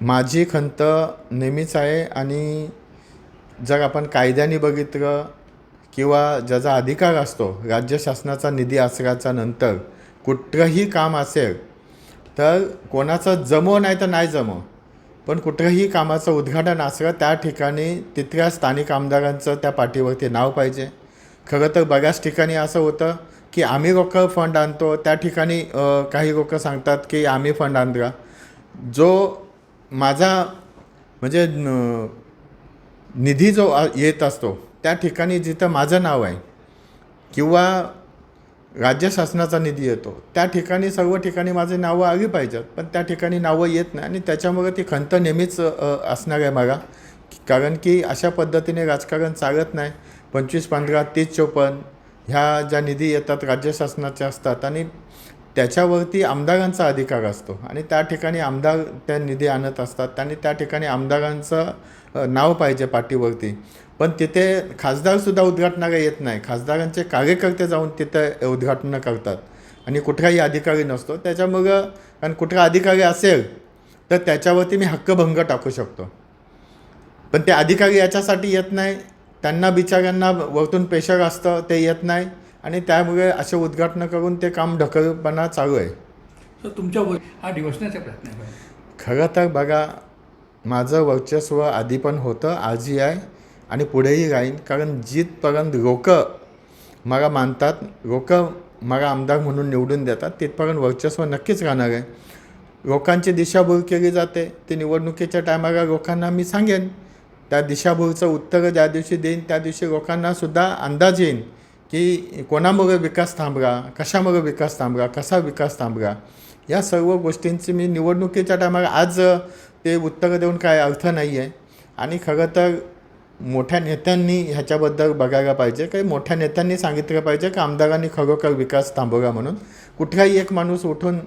माझी खंत नेहमीच आहे आणि जर आपण कायद्याने बघितलं किंवा ज्याचा अधिकार असतो राज्य शासनाचा निधी असल्याच्या नंतर कुठलंही काम असेल तर कोणाचं जमो नाही तर नाही जमो. पण कुठलंही कामाचं उद्घाटन असलं त्या ठिकाणी तिथल्या स्थानिक आमदारांचं त्या पाठीवरती नाव पाहिजे. खरं तर बऱ्याच ठिकाणी असं होतं की आम्ही लोक फंड आणतो त्या ठिकाणी काही लोक सांगतात की आम्ही फंड आणला जो माझा म्हणजे न- निधी जो येत असतो त्या ठिकाणी जिथं माझं नाव आहे किंवा राज्य शासनाचा निधी येतो त्या ठिकाणी सर्व ठिकाणी माझी नावं आली पाहिजेत पण त्या ठिकाणी नावं येत नाही. आणि त्याच्यामुळे ती खंत नेहमीच असणार आहे मला. कारण की अशा पद्धतीने राजकारण चालत नाही. पंचवीस पंधरा तीस चोपन्न ह्या ज्या निधी येतात राज्य शासनाच्या असतात. आणि त्याच्यावरती आमदारांचा अधिकार असतो. आणि त्या ठिकाणी आमदार त्या निधी आणत असतात. आणि त्या ठिकाणी आमदारांचं नाव पाहिजे पाठीवरती. पण तिथे खासदारसुद्धा उद्घाटनाला येत नाही. खासदारांचे कार्यकर्ते जाऊन तिथे उद्घाटनं करतात. आणि कुठलाही अधिकारी नसतो. त्याच्यामुळं कारण कुठला अधिकारी असेल तर त्याच्यावरती मी हक्कभंग टाकू शकतो. पण ते अधिकारी याच्यासाठी येत नाही. त्यांना बिचाऱ्यांना वरतून प्रेशर असतं ते येत नाही. आणि त्यामुळे असे उद्घाटनं करून ते काम ढकलपणा चालू आहे. तर तुमच्या हा प्रयत्न आहे खरं तर बघा माझं वर्चस्व आधी पण होतं आजही आहे आणि पुढेही राहीन कारण जिथपर्यंत लोकं मला मानतात लोकं मला आमदार म्हणून निवडून देतात तिथपर्यंत वर्चस्व नक्कीच राहणार आहे. लोकांची दिशाभूल केली जाते. ते निवडणुकीच्या टायमाला लोकांना मी सांगेन. त्या दिशाभूलचं उत्तर ज्या दिवशी देईन त्या दिवशी लोकांना सुद्धा अंदाज येईन. की कोणामुळे विकास थांबला कशामुळे विकास थांबला कसा विकास थांबला या सर्व गोष्टींची मी निवडणुकीच्या टायमाला आज ते उत्तर देऊन काय अर्थ नाही आहे आणि खरं तर मोठ्या नेत्यांनी ह्याच्याबद्दल बघायला पाहिजे काही मोठ्या नेत्यांनी सांगितलं पाहिजे की आमदारांनी खरोखर विकास थांबवला म्हणून. कुठलाही एक माणूस उठून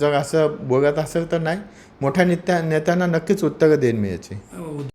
जर असं बोलत असेल तर नाही. मोठ्या नेत्या नेत्यांना नक्कीच उत्तरं देईन मी याची. हो.